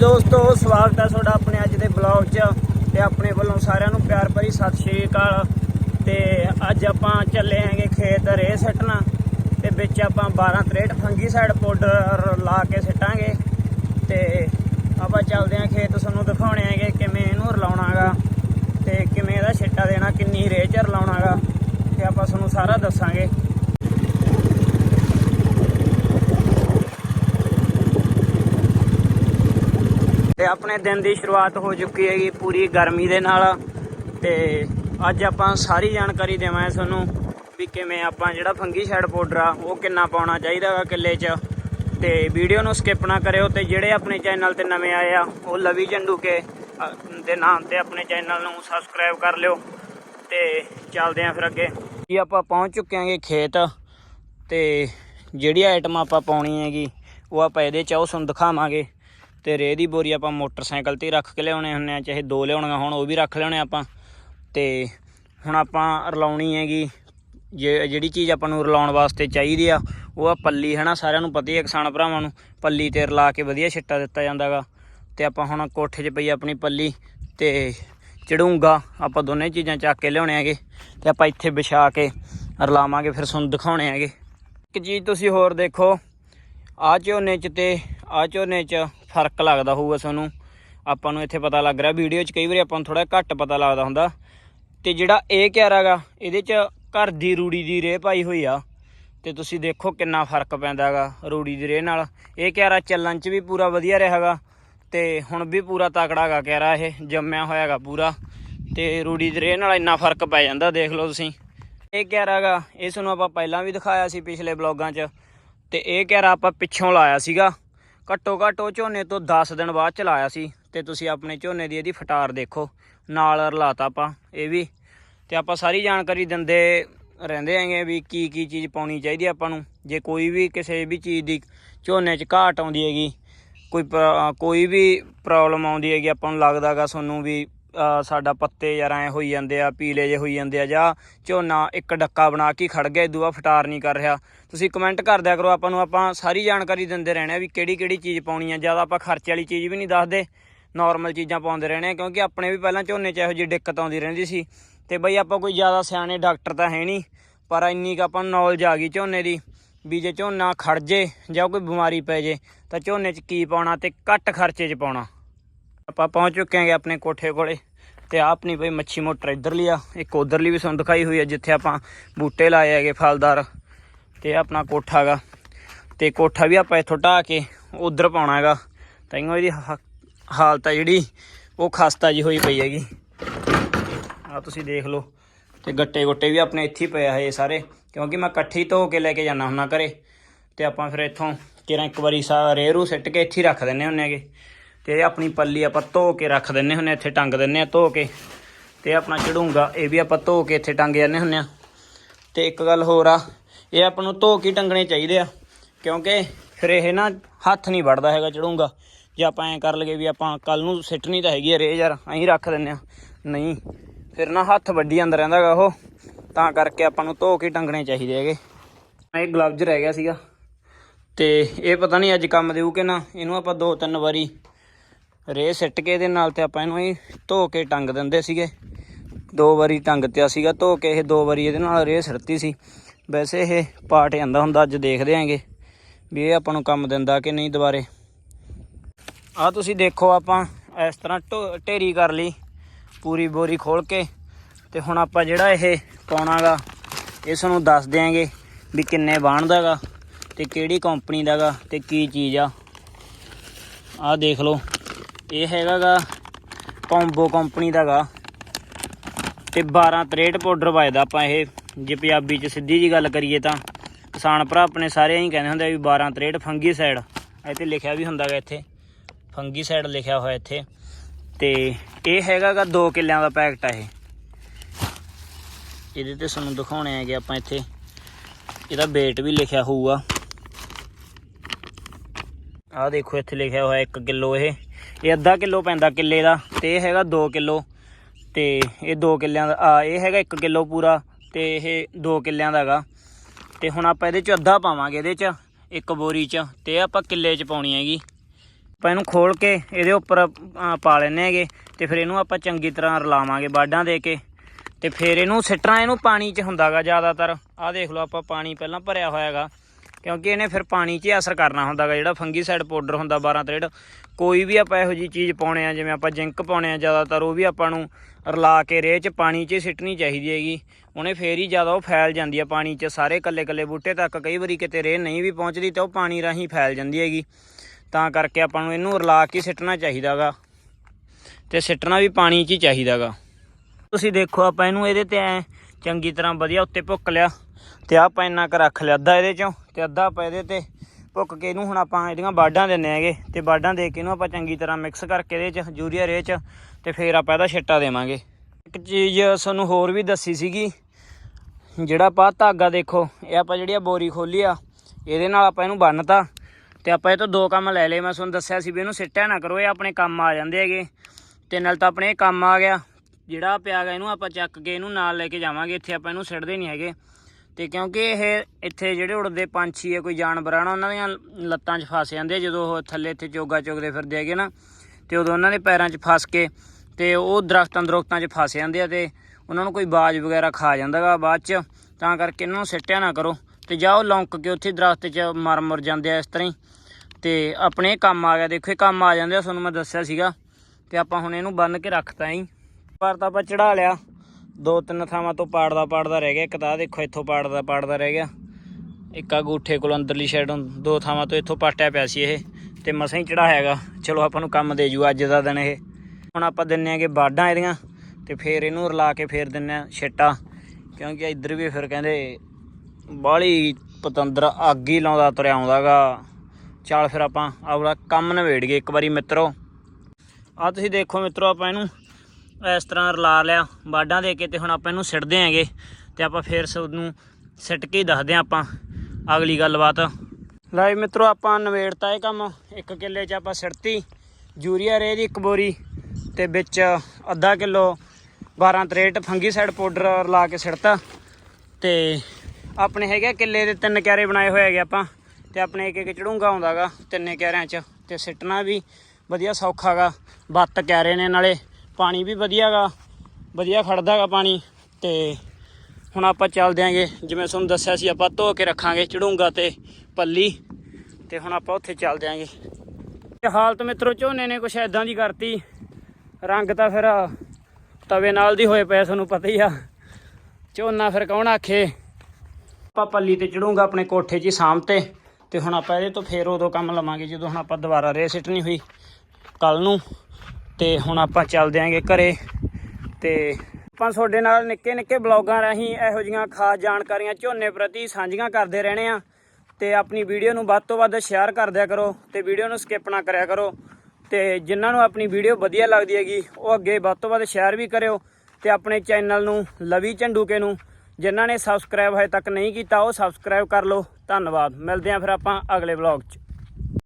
ਦੋਸਤੋ, ਸਵਾਗਤ ਹੈ ਤੁਹਾਡਾ ਆਪਣੇ ਅੱਜ ਦੇ ਬਲੌਗ 'ਚ ਤੇ ਆਪਣੇ ਵੱਲੋਂ ਸਾਰਿਆਂ ਨੂੰ ਪਿਆਰ ਭਰੀ ਸਤਿ ਸ਼੍ਰੀ ਅਕਾਲ। ਤੇ ਅੱਜ ਆਪਾਂ ਚੱਲੇ ਆਂਗੇ ਖੇਤ ਰੇ ਸੱਟਣਾ ਤੇ ਵਿੱਚ ਆਪਾਂ 12 63 ਫੰਗੀਸਾਈਡ ਪਾਊਡਰ ਲਾ ਕੇ ਸਿੱਟਾਂਗੇ। ਤੇ ਆਪਾਂ ਚੱਲਦੇ ਆਂ ਖੇਤ, ਤੁਹਾਨੂੰ ਦਿਖਾਉਣੇ ਆਂਗੇ ਕਿਵੇਂ ਇਹਨੂੰ ਰਲਾਉਣਾਗਾ ਤੇ ਕਿਵੇਂ ਇਹਦਾ ਛਿੱਟਾ ਦੇਣਾ, ਕਿੰਨੀ ਰੇਹ 'ਚ ਰਲਾਉਣਾਗਾ ਤੇ ਆਪਾਂ ਤੁਹਾਨੂੰ ਸਾਰਾ ਦੱਸਾਂਗੇ। ਤੇ ਆਪਣੇ ਦਿਨ ਦੀ ਸ਼ੁਰੂਆਤ ਹੋ ਚੁੱਕੀ ਹੈਗੀ ਪੂਰੀ ਗਰਮੀ ਦੇ ਨਾਲ। ਤੇ ਅੱਜ ਆਪਾਂ ਸਾਰੀ ਜਾਣਕਾਰੀ ਦੇਵਾਂਗੇ ਤੁਹਾਨੂੰ ਵੀ ਕਿਵੇਂ ਆਪਾਂ ਜਿਹੜਾ ਫੰਗੀਸਾਈਡ ਪਾਊਡਰ ਆ ਉਹ ਕਿੰਨਾ ਪਾਉਣਾ ਚਾਹੀਦਾ ਵਾ ਕਿੱਲੇ 'ਚ। ਤੇ ਵੀਡੀਓ ਨੂੰ ਸਕਿਪ ਨਾ ਕਰਿਓ ਤੇ ਜਿਹੜੇ ਆਪਣੇ ਚੈਨਲ ਤੇ ਨਵੇਂ ਆਏ ਆ ਉਹ ਲਵੀ ਚੰਡੂ ਕੇ ਦੇ ਨਾਮ ਤੇ ਆਪਣੇ ਚੈਨਲ ਨੂੰ ਸਬਸਕ੍ਰਾਈਬ ਕਰ ਲਿਓ। ਤੇ ਚੱਲਦੇ ਆਂ ਫਿਰ ਅੱਗੇ। ਜੀ ਆਪਾਂ ਪਹੁੰਚ ਚੁੱਕੇ ਆਂਗੇ ਖੇਤ। ਤੇ ਜਿਹੜੀ ਆਈਟਮ ਆਪਾਂ ਪਾਉਣੀ ਹੈਗੀ ਉਹ ਆਪਾਂ ਇਹਦੇ ਚ ਆ, ਉਹ ਤੁਹਾਨੂੰ ਦਿਖਾਵਾਂਗੇ। ਤੇ ਰੇਹ ਦੀ ਬੋਰੀ ਆਪਾਂ ਮੋਟਰਸਾਈਕਲ ਤੇ ਹੀ ਰੱਖ ਕੇ ਲਿਆਉਣੇ ਹੁੰਨੇ ਆ, ਚਾਹੇ ਦੋ ਲਿਆਉਣੀਆਂ ਹੋਣ, ਉਹ ਵੀ ਰੱਖ ਲਿਆਉਣੇ ਆਪਾਂ। ਤੇ ਹੁਣ ਆਪਾਂ ਰਲਾਉਣੀ ਹੈਗੀ, ਜੇ ਜਿਹੜੀ ਚੀਜ਼ ਆਪਾਂ ਨੂੰ ਰਲਾਉਣ ਵਾਸਤੇ ਚਾਹੀਦੀ ਆ, ਉਹ ਆ ਪੱਲੀ ਹੈ ਨਾ ਸਾਰਿਆਂ ਨੂੰ ਪਤਾ ਹੀ ਹੈ ਕਿਸਾਨ ਭਰਾਵਾਂ ਨੂੰ, ਪੱਲੀ ਤੇ ਰਲਾ ਕੇ ਵਧੀਆ ਛਿੱਟਾ ਦਿੱਤਾ ਜਾਂਦਾਗਾ। ਤੇ ਆਪਾਂ ਹੁਣ ਕੋਠੇ 'ਚ ਪਈ ਆਪਣੀ ਪੱਲੀ, ਤੇ ਚੜੂੰਗਾ, ਆਪਾਂ ਦੋਨੇ ਚੀਜ਼ਾਂ ਚੱਕ ਕੇ ਲਿਆਉਣੇ ਹੈਗੇ, ਤੇ ਆਪਾਂ ਇੱਥੇ ਵਿਛਾ ਕੇ ਰਲਾਵਾਂਗੇ, ਫਿਰ ਤੁਹਾਨੂੰ ਦਿਖਾਉਣੇ ਹੈਗੇ। ਇੱਕ ਚੀਜ਼ ਤੁਸੀਂ ਹੋਰ ਦੇਖੋ ਆ ਝੋਨੇ 'ਚ ਤੇ ਆ ਝੋਨੇ 'ਚ ਫ਼ਰਕ ਲੱਗਦਾ ਹੋਊਗਾ ਤੁਹਾਨੂੰ ਆਪਾਂ ਨੂੰ ਇੱਥੇ ਪਤਾ ਲੱਗ ਰਿਹਾ, ਵੀਡੀਓ 'ਚ ਕਈ ਵਾਰੀ ਆਪਾਂ ਨੂੰ ਥੋੜਾ ਘੱਟ ਪਤਾ ਲੱਗਦਾ ਹੁੰਦਾ। ਤੇ ਜਿਹੜਾ ਇਹ ਕਿਆਰਾ ਗਾ, ਇਹਦੇ 'ਚ ਘਰ ਦੀ ਰੂੜੀ ਦੀ ਰੇਹ ਪਾਈ ਹੋਈ ਆ। ਤੇ ਤੁਸੀਂ ਦੇਖੋ ਕਿੰਨਾ ਫ਼ਰਕ ਪੈਂਦਾਗਾ ਰੂੜੀ ਦੀ ਰੇਹ ਨਾਲ। ਇਹ ਕਿਆਰਾ ਚੱਲਣ 'ਚ ਵੀ ਪੂਰਾ ਵਧੀਆ ਰਿਹਾਗਾ ਤੇ ਹੁਣ ਵੀ ਪੂਰਾ ਤਕੜਾ ਗਾ ਕਿਆਰਾ ਇਹ, ਜੰਮਿਆ ਹੋਇਆਗਾ ਪੂਰਾ। ਤੇ ਰੂੜੀ ਦੀ ਰੇਹ ਨਾਲ ਇੰਨਾ ਫ਼ਰਕ ਪੈ ਜਾਂਦਾ, ਦੇਖ ਲਓ ਤੁਸੀਂ। ਇਹ ਕਿਆਰਾ ਗਾ ਇਸ ਨੂੰ ਆਪਾਂ ਪਹਿਲਾਂ ਵੀ ਦਿਖਾਇਆ ਸੀ ਪਿਛਲੇ ਬਲੌਗਾਂ 'ਚ। ਤੇ ਇਹ ਕਿਆਰਾ ਆਪਾਂ ਪਿੱਛੋਂ ਲਾਇਆ ਸੀਗਾ। ਘੱਟੋ ਘੱਟ ਉਹ ਝੋਨੇ ਤੋਂ 10 ਦਿਨ ਬਾਅਦ ਚਲਾਇਆ ਸੀ ਤੇ ਤੁਸੀਂ ਆਪਣੇ ਝੋਨੇ ਦੀ ਇਹਦੀ ਫਟਾਰ ਦੇਖੋ, ਨਾਲ ਰਲਾਤਾ ਆਪਾਂ, ਇਹ ਵੀ। ਤੇ ਆਪਾਂ ਸਾਰੀ ਜਾਣਕਾਰੀ ਦਿੰਦੇ ਰਹਿੰਦੇ ਆਂਗੇ ਵੀ ਕੀ ਕੀ ਚੀਜ਼ ਪਾਉਣੀ ਚਾਹੀਦੀ ਆਪਾਂ ਨੂੰ। ਜੇ ਕੋਈ ਵੀ ਕਿਸੇ ਵੀ ਚੀਜ਼ ਦੀ ਝੋਨੇ 'ਚ ਘਾਟ ਆਉਂਦੀ ਹੈਗੀ, ਕੋਈ ਪ- ਕੋਈ ਵੀ ਪ੍ਰੋਬਲਮ ਆਉਂਦੀ ਹੈਗੀ, ਆਪਾਂ ਨੂੰ ਲੱਗਦਾਗਾ ਤੁਹਾਨੂੰ ਵੀ ਸਾਡਾ ਪੱਤੇ ਯਾਰ ਐ ਹੋਈ ਜਾਂਦੇ ਆ, ਪੀਲੇ ਜੇ ਹੋਈ ਜਾਂਦੇ ਆ ਜਾਂ ਝੋਨਾ ਇੱਕ ਡੱਕਾ ਬਣਾ ਕੇ ਹੀ ਖੜ ਗਿਆ ਦੂਆ ਫਟਾਰ ਨਹੀਂ ਕਰ ਰਿਹਾ। ਤੁਸੀਂ ਕਮੈਂਟ ਕਰ ਦਿਆ ਕਰੋ, ਆਪਾਂ ਨੂੰ ਆਪਾਂ ਸਾਰੀ ਜਾਣਕਾਰੀ ਦਿੰਦੇ ਰਹਿਣਾ ਵੀ ਕਿਹੜੀ ਕਿਹੜੀ ਚੀਜ਼ ਪਾਉਣੀ ਆ, ਜ਼ਿਆਦਾ ਆਪਾਂ ਖਰਚੇ ਵਾਲੀ ਚੀਜ਼ ਵੀ ਨਹੀਂ ਦੱਸਦੇ ਨਾਰਮਲ ਚੀਜ਼ਾਂ ਪਾਉਂਦੇ ਰਹਿਣੇ ਆ, ਕਿਉਂਕਿ ਆਪਣੇ ਵੀ ਪਹਿਲਾਂ ਝੋਨੇ 'ਚ ਇਹੋ ਜਿਹੀ ਦਿੱਕਤ ਆਉਂਦੀ ਰਹਿੰਦੀ ਸੀ। ਤੇ ਬਈ ਆਪਾਂ ਕੋਈ ਜ਼ਿਆਦਾ ਸਿਆਣੇ ਡਾਕਟਰ ਤਾਂ ਹੈ ਨਹੀਂ, ਪਰ ਇੰਨੀ ਕੁ ਆਪਾਂ ਨੂੰ ਨੌਲੇਜ ਆ ਗਈ ਝੋਨੇ ਦੀ ਵੀ ਜੇ ਝੋਨਾ ਖੜ ਜੇ ਜਾਂ ਕੋਈ ਬਿਮਾਰੀ ਪੈ ਜੇ, ਤਾਂ ਝੋਨੇ 'ਚ ਕੀ ਪਾਉਣਾ ਤੇ ਘੱਟ ਖਰਚੇ 'ਚ ਪਾਉਣਾ। ਆਪਾਂ ਪਹੁੰਚ ਚੁੱਕੇ ਆਂਗੇ ਆਪਣੇ ਕੋਠੇ ਕੋਲੇ ਤੇ ਆਹ ਆਪਣੀ ਬਈ ਮੱਛੀ ਮੋਟਰ ਇੱਧਰਲੀ ਆ ਇੱਕ ਉਧਰਲੀ ਵੀ ਸਾਨੂੰ ਦਿਖਾਈ ਹੋਈ ਆ ਜਿੱਥੇ ਆਪਾਂ ਬੂਟੇ ਲਾਏ ਹੈਗੇ ਫਲਦਾਰ ਤੇ ਆਪਣਾ ਕੋਠਾ ਗਾ ਤੇ ਕੋਠਾ ਵੀ ਆਪਾਂ ਇੱਥੋਂ ਢਾਹ ਕੇ ਉਧਰ ਪਾਉਣਾ ਹੈਗਾ। ਤਾਈਓ ਇਹਦੀ ਹਾਲਤ ਆ ਜਿਹੜੀ, ਉਹ ਖਸਤਾ ਜੀ ਹੋਈ ਪਈ ਹੈਗੀ। ਆ ਤੁਸੀਂ ਦੇਖ ਲਓ, ਤੇ ਗੱਟੇ ਗੁੱਟੇ ਵੀ ਆਪਣੇ ਇੱਥੇ ਹੀ ਪਏ ਆ ਇਹ ਸਾਰੇ, ਕਿਉਂਕਿ ਮੈਂ ਇਕੱਠੀ ਧੋ ਕੇ ਲੈ ਕੇ ਜਾਣਾ ਹੁੰਦਾ ਘਰੇ। ਤੇ ਆਪਾਂ ਫਿਰ ਇੱਥੋਂ ਕਿਰਾਂ ਇੱਕ ਵਾਰੀ ਸਾ, ਰੇਰੂ ਸਿੱਟ ਕੇ ਇੱਥੇ ਹੀ ਰੱਖ ਦਿੰਨੇ ਹੁੰਨੇ ਹੈਗੇ। ਤੇ ਆਪਣੀ ਪੱਲੀ ਆਪਾਂ ਧੋ ਕੇ ਰੱਖ ਦਿੰਨੇ ਹੁੰਨੇ ਇੱਥੇ ਟੰਗ ਦਿੰਨੇ ਆ ਧੋ ਕੇ। ਤੇ ਆਪਣਾ ਚੜੂੰਗਾ ਇਹ ਵੀ ਆਪਾਂ ਧੋ ਕੇ ਇੱਥੇ ਟੰਗ ਜਾਂਦੇ ਹੁੰਨੇ ਆ। ਤੇ ਇੱਕ ਗੱਲ ਹੋਰ ਆ, ਇਹ ਆਪਾਂ ਨੂੰ ਧੋ ਕੇ ਟੰਗਣੇ ਚਾਹੀਦੇ ਆ, ਕਿਉਂਕਿ ਫਿਰ ਇਹ ਨਾ ਹੱਥ ਨਹੀਂ ਵੜਦਾ ਹੈਗਾ ਚੜੂੰਗਾ ਜੇ ਆਪਾਂ ਐਂ ਕਰ ਲਗੇ ਵੀ ਆਪਾਂ ਕੱਲ ਨੂੰ ਸਿੱਟਣੀ ਤਾਂ ਹੈਗੀ ਆ ਰੇ ਯਾਰ, ਐਂ ਰੱਖ ਦਿੰਨੇ ਆ। ਨਹੀਂ, ਫਿਰ ਨਾ ਹੱਥ ਵੱਡੀ ਅੰਦਰ ਰਹਿੰਦਾਗਾ ਉਹ, ਤਾਂ ਕਰਕੇ ਆਪਾਂ ਨੂੰ ਧੋ ਕੇ ਟੰਗਣੇ ਚਾਹੀਦੇ ਹੈਗੇ। ਇਹ ਗਲਵਜ਼ ਰਹਿ ਗਿਆ ਸੀਗਾ, ਤੇ ਇਹ ਪਤਾ ਨਹੀਂ ਅੱਜ ਕੰਮ ਦੇਊ ਕਿ ਨਾ, ਇਹਨੂੰ ਆਪਾਂ ਦੋ ਤਿੰਨ ਵਾਰੀ ਰੇ ਸਿੱਟ ਕੇ ਇਹਦੇ ਨਾਲ ਤੇ ਆਪਾਂ ਇਹਨੂੰ ਹੀ ਧੋ ਕੇ ਟੰਗ ਦਿੰਦੇ ਸੀਗੇ। ਦੋ ਵਾਰੀ ਟੰਗ ਤਿਆ ਸੀਗਾ, ਧੋ ਕੇ ਇਹ ਦੋ ਵਾਰੀ ਇਹਦੇ ਨਾਲ ਰੇ ਸਿੱਟਤੀ ਸੀ। ਵੈਸੇ ਇਹ ਪਾਟ ਜਾਂਦਾ ਹੁੰਦਾ, ਅੱਜ ਦੇਖਦੇ ਆਂਗੇ ਵੀ ਇਹ ਆਪਾਂ ਨੂੰ ਕੰਮ ਦਿੰਦਾ ਕਿ ਨਹੀਂ ਦੁਬਾਰੇ। ਆ ਤੁਸੀਂ ਦੇਖੋ ਆਪਾਂ ਇਸ ਤਰ੍ਹਾਂ ਢੋ- ਢੇਰੀ ਕਰ ਲਈ, ਪੂਰੀ ਬੋਰੀ ਖੋਲ ਕੇ। ਤੇ ਹੁਣ ਆਪਾਂ ਜਿਹੜਾ ਇਹ ਪਾਉਣਾਗਾ, ਇਸ ਨੂੰ ਦੱਸ ਦਿਆਂਗੇ ਵੀ ਕਿੰਨੇ ਬਾਣਦਾਗਾ ਤੇ ਕਿਹੜੀ ਕੰਪਨੀ ਦਾਗਾ ਤੇ ਕੀ ਚੀਜ਼ ਆ। ਆਹ ਦੇਖ ਲਓ। ਇਹ ਹੈਗਾਗਾ ਕੰਬੋ ਕੰਪਨੀ ਦਾਗਾ। ਤੇ 12 63 ਪਾਊਡਰ ਵਜਦਾ ਆਪਾਂ ਇਹ। ਜੇ ਪੰਜਾਬੀ ਚ ਸਿੱਧੀ ਜੀ ਗੱਲ ਕਰੀਏ ਤਾਂ ਕਿਸਾਨ ਭਰਾ ਆਪਣੇ ਸਾਰੇ ਹੀ ਕਹਿੰਦੇ ਹੁੰਦੇ ਆ ਵੀ 12 63 ਫੰਗੀ ਸਾਈਡ ਇੱਥੇ ਲਿਖਿਆ ਵੀ ਹੁੰਦਾਗਾ ਇੱਥੇ। ਫੰਗੀ ਸਾਈਡ ਲਿਖਿਆ ਹੋਇਆ ਇੱਥੇ। ਤੇ ਇਹ ਹੈਗਾਗਾ 2 ਕਿੱਲਿਆਂ ਦਾ ਪੈਕਟ ਆ ਇਹ। ਇਹਦੇ ਤੇ ਸਾਨੂੰ ਦਿਖਾਉਣੇ ਹੈਗੇ ਆਪਾਂ ਇੱਥੇ। ਇਹਦਾ weight ਵੀ ਲਿਖਿਆ ਹੋਊਗਾ। ਆਹ ਦੇਖੋ ਇੱਥੇ ਲਿਖਿਆ ਹੋਇਆ 1 ਕਿਲੋ ਇਹ। ਇਹ ਅੱਧਾ ਕਿਲੋ ਪੈਂਦਾ ਕਿੱਲੇ ਦਾ ਤੇ ਇਹ ਹੈਗਾ 2 ਕਿਲੋ। ਤੇ ਇਹ 2 ਕਿੱਲਿਆਂ ਦਾ, ਆ, ਇਹ ਹੈਗਾ 1 ਕਿਲੋ ਪੂਰਾ ਤੇ ਇਹ 2 ਕਿੱਲਿਆਂ ਦਾ ਹੈਗਾ। ਤੇ ਹੁਣ ਆਪਾਂ ਇਹਦੇ ਚ ਅੱਧਾ ਪਾਵਾਂਗੇ ਇਹਦੇ ਚ, ਇੱਕ ਬੋਰੀ ਚ ਤੇ ਇਹ ਆਪਾਂ ਕਿੱਲੇ ਚ ਪਾਉਣੀ ਹੈਗੀ। ਆਪਾਂ ਇਹਨੂੰ ਖੋਲ ਕੇ ਇਹਦੇ ਉੱਪਰ ਪਾ ਲੈਨੇ ਹੈਗੇ ਤੇ ਫਿਰ ਇਹਨੂੰ ਆਪਾਂ ਚੰਗੀ ਤਰ੍ਹਾਂ ਰਲਾਵਾਂਗੇ ਬਾਡਾਂ ਦੇ ਕੇ। ਤੇ ਫਿਰ ਇਹਨੂੰ ਸਿੱਟਣਾ, ਇਹਨੂੰ ਪਾਣੀ 'ਚ ਹੁੰਦਾਗਾ ਜ਼ਿਆਦਾਤਰ। ਆਹ ਦੇਖ ਲਓ ਆਪਾਂ ਪਾਣੀ ਪਹਿਲਾਂ ਭਰਿਆ ਹੋਇਆਗਾ, ਕਿਉਂਕਿ ਇਹਨੇ ਫਿਰ ਪਾਣੀ 'ਚ ਅਸਰ ਕਰਨਾ ਹੁੰਦਾਗਾ, ਜਿਹੜਾ ਫੰਗੀਸਾਈਡ ਪਾਊਡਰ ਹੁੰਦਾ 12 ਤਰੇੜ ਕੋਈ ਵੀ ਆਪਾਂ ਇਹੋ ਜੀ ਚੀਜ਼ ਪਾਉਣੇ ਆ, ਜਿਵੇਂ ਆਪਾਂ ਜਿੰਕ ਪਾਉਣੇ ਆ ਜ਼ਿਆਦਾਤਰ, ਉਹ ਵੀ ਆਪਾਂ ਨੂੰ ਰਲਾ ਕੇ ਰੇਹ 'ਚ ਪਾਣੀ 'ਚ ਹੀ ਸਿੱਟਣੀ ਚਾਹੀਦੀ ਹੈਗੀ। ਉਹਨੇ ਫੇਰ ਹੀ ਜ਼ਿਆਦਾ ਉਹ ਫੈਲ ਜਾਂਦੀ ਆ ਪਾਣੀ 'ਚ, ਸਾਰੇ ਕੱਲੇ ਕੱਲੇ ਬੂਟੇ ਤੱਕ ਕਈ ਵਾਰੀ ਕਿਤੇ ਰੇਹ ਨਹੀਂ ਵੀ ਪਹੁੰਚਦੀ ਤਾਂ ਉਹ ਪਾਣੀ ਰਾਹੀਂ ਫੈਲ ਜਾਂਦੀ ਹੈਗੀ। ਤਾਂ ਕਰਕੇ ਆਪਾਂ ਨੂੰ ਇਹਨੂੰ ਰਲਾ ਕੇ ਸਿੱਟਣਾ ਚਾਹੀਦਾਗਾ ਤੇ ਸਿੱਟਣਾ ਵੀ ਪਾਣੀ 'ਚ ਹੀ ਚਾਹੀਦਾਗਾ ਤੁਸੀਂ ਦੇਖੋ ਆਪਾਂ ਇਹਨੂੰ ਇਹਦੇ ਤੇ ਐ ਚੰਗੀ ਤਰ੍ਹਾਂ ਵਧੀਆ ਉੱਤੇ ਭੁੱਕ ਲਿਆ ਤੇ ਆਪਾਂ ਇੰਨਾ ਕੁ ਰੱਖ ਲਿਆ ਅੱਧਾ ਇਹਦੇ ਚੋਂ ਤੇ ਅੱਧਾ ਆਪਾਂ ਇਹਦੇ ਤੇ ਭੁੱਕ ਕੇ ਇਹਨੂੰ ਹੁਣ ਆਪਾਂ ਇਹਦੀਆਂ ਬਾਡਾਂ ਦਿੰਨੇ ਹੈਗੇ ਤੇ ਬਾਡਾਂ ਦੇ ਕੇ ਇਹਨੂੰ ਆਪਾਂ ਚੰਗੀ ਤਰ੍ਹਾਂ ਮਿਕਸ ਕਰਕੇ ਇਹਦੇ ਚ, ਯੂਰੀਆ ਰੇ ਚ ਤੇ ਫਿਰ ਆਪਾਂ ਇਹਦਾ ਛਿੱਟਾ ਦੇਵਾਂਗੇ। ਇੱਕ ਚੀਜ਼ ਸਾਨੂੰ ਹੋਰ ਵੀ ਦੱਸੀ ਸੀਗੀ, ਜਿਹੜਾ ਆਪਾਂ ਧਾਗਾ ਦੇਖੋ, ਇਹ ਆਪਾਂ ਜਿਹੜੀ ਆ ਬੋਰੀ ਖੋਲੀ ਆ, ਇਹਦੇ ਨਾਲ ਆਪਾਂ ਇਹਨੂੰ ਬੰਨਤਾ ਤੇ ਆਪਾਂ ਇਹ ਤੋਂ ਦੋ ਕੰਮ ਲੈ ਲਏ। ਮੈਂ ਤੁਹਾਨੂੰ ਦੱਸਿਆ ਸੀ ਵੀ ਇਹਨੂੰ ਸਿੱਟਿਆ ਨਾ ਕਰੋ, ਇਹ ਆਪਣੇ ਕੰਮ ਆ ਜਾਂਦੇ ਹੈਗੇ। ਤੇ ਨਾਲ ਤਾਂ ਆਪਣੇ ਕੰਮ ਆ ਗਿਆ, ਜਿਹੜਾ ਪਿਆ ਗਿਆ ਇਹਨੂੰ ਆਪਾਂ ਚੱਕ ਕੇ ਇਹਨੂੰ ਨਾਲ ਲੈ ਕੇ ਜਾਵਾਂਗੇ, ਇੱਥੇ ਆਪਾਂ ਇਹਨੂੰ ਸਿੱਟਦੇ ਨਹੀਂ ਹੈਗੇ। ਤੇ ਕਿਉਂਕਿ ਇਹ ਇੱਥੇ ਜਿਹੜੇ ਉੜਦੇ ਪੰਛੀ ਆ, ਕੋਈ ਜਾਨਵਰ ਆ ਨਾ, ਉਹਨਾਂ ਦੀਆਂ ਲੱਤਾਂ 'ਚ ਫਸ ਜਾਂਦੇ ਆ। ਜਦੋਂ ਉਹ ਥੱਲੇ ਇੱਥੇ ਚੋਗਾ ਚੋਗਦੇ ਫਿਰਦੇ ਹੈਗੇ ਨਾ, ਤੇ ਉਦੋਂ ਉਹਨਾਂ ਦੇ ਪੈਰਾਂ 'ਚ ਫਸ ਕੇ ਤੇ ਉਹ ਦਰਖਤਾਂ ਦਰਖਤਾਂ 'ਚ ਫਸ ਜਾਂਦੇ ਆ ਤੇ ਉਹਨਾਂ ਨੂੰ ਕੋਈ ਬਾਜ ਵਗੈਰਾ ਖਾ ਜਾਂਦਾਗਾ ਬਾਅਦ 'ਚ। ਤਾਂ ਕਰਕੇ ਇਹਨਾਂ ਨੂੰ ਸਿੱਟਿਆ ਨਾ ਕਰੋ। ਤੇ ਜਾਓ ਲੌਂਕ ਕੇ ਉੱਥੇ ਦਰਖਤ 'ਚ ਮਰ ਮਰ ਜਾਂਦੇ ਆ ਇਸ ਤਰ੍ਹਾਂ ਹੀ। ਤੇ ਆਪਣੇ ਕੰਮ ਆ ਗਿਆ। ਦੇਖੋ, ਇਹ ਕੰਮ ਆ ਜਾਂਦੇ ਆ, ਤੁਹਾਨੂੰ ਮੈਂ ਦੱਸਿਆ ਸੀਗਾ। ਤੇ ਆਪਾਂ ਹੁਣ ਇਹਨੂੰ ਬੰਨ ਕੇ ਰੱਖਤਾ ਹੀ। ਪਰ ਤਾਂ ਆਪਾਂ ਚੜਾ ਲਿਆ। ਦੋ ਤਿੰਨ ਥਾਵਾਂ ਤੋਂ ਪਾੜਦਾ ਪਾੜਦਾ ਰਹਿ ਗਿਆ। ਇੱਕ ਤਾਂ ਦੇਖੋ, ਇੱਥੋਂ ਪਾੜਦਾ ਪਾੜਦਾ ਰਹਿ ਗਿਆ। ਇੱਕ ਆ ਗੂਠੇ ਕੋਲ ਅੰਦਰਲੀ ਸਾਈਡ ਦੋ ਥਾਵਾਂ ਤੋਂ ਇੱਥੋਂ ਪਾਟਿਆ ਪਿਆ ਸੀ ਇਹ, ਤੇ ਮਸਾਂ ਹੀ ਚੜਾਇਆਗਾ ਚਲੋ ਆਪਾਂ ਨੂੰ ਕੰਮ ਦੇ ਜੂ ਅੱਜ ਦਾ ਦਿਨ ਇਹ। ਹੁਣ ਆਪਾਂ ਦਿੰਨੇ ਆਗੇ ਬਾਡਾਂ ਇਹਦੀਆਂ, ਤੇ ਫੇਰ ਇਹਨੂੰ ਰਲਾ ਕੇ ਫੇਰ ਦਿੰਨੇ ਆ ਛਿੱਟਾ। ਕਿਉਂਕਿ ਇੱਧਰ ਵੀ ਫਿਰ ਕਹਿੰਦੇ ਬਾਹਲੀ ਪਤੰਦਰ ਅੱਗ ਹੀ ਲਾਉਂਦਾ, ਤੁਰਿਆ ਆਉਂਦਾਗਾ। ਚੱਲ ਫਿਰ ਆਪਾਂ ਆਪਣਾ ਕੰਮ ਨਵੇੜ ਗਏ ਇੱਕ ਵਾਰੀ ਮਿੱਤਰੋ। ਆ ਤੁਸੀਂ ਦੇਖੋ ਮਿੱਤਰੋ ਆਪਾਂ ਇਹਨੂੰ ਇਸ ਤਰ੍ਹਾਂ ਰਲਾ ਲਿਆ ਬਾਡਾਂ ਦੇ ਕੇ ਤੇ ਹੁਣ ਆਪਾਂ ਇਹਨੂੰ ਸਿੱਟਦੇ ਆਂਗੇ ਤੇ ਆਪਾਂ ਫੇਰ ਸਭ ਨੂੰ ਸਿੱਟ ਕੇ ਹੀ ਦੱਸਦੇ ਆਂ ਆਪਾਂ ਅਗਲੀ ਗੱਲਬਾਤ। ਲੈ ਮਿੱਤਰੋ, ਆਪਾਂ ਨਵੇੜਤਾ ਇਹ ਕੰਮ। ਇੱਕ ਕਿੱਲੇ 'ਚ ਆਪਾਂ ਸਿੱਟਤੀ, ਯੂਰੀਆ ਰੇ ਦੀ ਇੱਕ ਬੋਰੀ ਤੇ ਵਿੱਚ ਅੱਧਾ ਕਿਲੋ 12 ਤਰੇਟ ਫੰਗੀਸਾਈਡ ਪਾਊਡਰ ਰਲਾ ਕੇ ਸਿੱਟਤਾ। ਤੇ ਆਪਣੇ ਹੈਗੇ ਕਿੱਲੇ ਦੇ ਤਿੰਨ ਕਿਆਰੇ ਬਣਾਏ ਹੋਏ ਹੈਗੇ ਆਪਾਂ ਤੇ ਆਪਣੇ ਇੱਕ ਇੱਕ ਚੜੂੰਗਾ ਆਉਂਦਾਗਾ ਤਿੰਨੇ ਕਿਆਰਿਆਂ 'ਚ ਤੇ ਸਿੱਟਣਾ ਵੀ ਵਧੀਆ ਸੌਖਾਗਾ ਬੱਤ ਕਿਆਰੇ ਨੇ ਨਾਲੇ। ਪਾਣੀ ਵੀ ਵਧੀਆਗਾ, ਵਧੀਆ ਖੜਦਾਗਾ ਪਾਣੀ ਤੇ ਹੁਣ ਆਪਾਂ ਚੱਲਦੇ ਆਂਗੇ। ਜਿਵੇਂ ਤੁਹਾਨੂੰ ਦੱਸਿਆ ਸੀ, ਆਪਾਂ ਧੋ ਕੇ ਰੱਖਾਂਗੇ ਚੜੂੰਗਾ ਤੇ ਪੱਲੀ ਤੇ ਹੁਣ ਆਪਾਂ ਉੱਥੇ ਚੱਲਦੇ ਆਂਗੇ। ਤੇ ਹਾਲਤ ਮਿੱਤਰੋ, ਝੋਨੇ ਨੇ ਕੁਛ ਐਦਾਂ ਦੀ ਕਰਤੀ। ਰੰਗ ਤਾਂ ਫਿਰ ਤਵੇ ਨਾਲ ਦੀ ਹੋਏ ਪਿਆ ਤੁਹਾਨੂੰ ਪਤਾ ਹੀ ਆ। ਝੋਨਾ ਫਿਰ ਕੌਣ ਆਖੇ? ਆਪਾਂ ਪੱਲੀ ਤੇ ਚੜੂੰਗਾ ਆਪਣੇ ਕੋਠੇ 'ਚ ਹੀ ਸਾਂਭ ਤੇ ਤੇ ਹੁਣ ਆਪਾਂ ਇਹਦੇ ਤੋਂ ਫੇਰ ਉਦੋਂ ਕੰਮ ਲਵਾਂਗੇ, ਜਦੋਂ ਹੁਣ ਆਪਾਂ ਦੁਬਾਰਾ ਰੇ ਸਿੱਟਣੀ ਹੋਈ ਕੱਲ ਨੂੰ। ਤੇ ਹੁਣ ਆਪਾਂ ਚੱਲਦੇ ਆਂਗੇ ਘਰੇ ਤੇ ਆਪਾਂ ਤੁਹਾਡੇ ਨਾਲ ਨਿੱਕੇ ਨਿੱਕੇ ਬਲੌਗਾਂ ਰਾਹੀਂ ਇਹੋ ਜੀਆਂ ਖਾਸ ਜਾਣਕਾਰੀਆਂ ਝੋਨੇ ਪ੍ਰਤੀ ਸਾਂਝੀਆਂ ਕਰਦੇ ਰਹਿਣੇ ਆ। ਤੇ ਆਪਣੀ ਵੀਡੀਓ ਨੂੰ ਵੱਧ ਤੋਂ ਵੱਧ ਸ਼ੇਅਰ ਕਰ ਦਿਆ ਕਰੋ ਤੇ ਵੀਡੀਓ ਨੂੰ ਸਕਿਪ ਨਾ ਕਰਿਆ ਕਰੋ। ਤੇ ਜਿਨ੍ਹਾਂ ਨੂੰ ਆਪਣੀ ਵੀਡੀਓ ਵਧੀਆ ਲੱਗਦੀ ਹੈਗੀ, ਉਹ ਅੱਗੇ ਵੱਧ ਤੋਂ ਵੱਧ ਸ਼ੇਅਰ ਵੀ ਕਰਿਓ ਤੇ ਆਪਣੇ ਚੈਨਲ ਨੂੰ ਲਵੀ ਝੰਡੂਕੇ ਨੂੰ, ਜਿਨ੍ਹਾਂ ਨੇ ਸਬਸਕ੍ਰਾਈਬ ਹਜੇ ਤੱਕ ਨਹੀਂ ਕੀਤਾ, ਉਹ ਸਬਸਕ੍ਰਾਈਬ ਕਰ ਲਓ। ਧੰਨਵਾਦ। ਮਿਲਦੇ ਆਂ ਫਿਰ ਆਪਾਂ ਅਗਲੇ ਵਲੌਗ 'ਚ।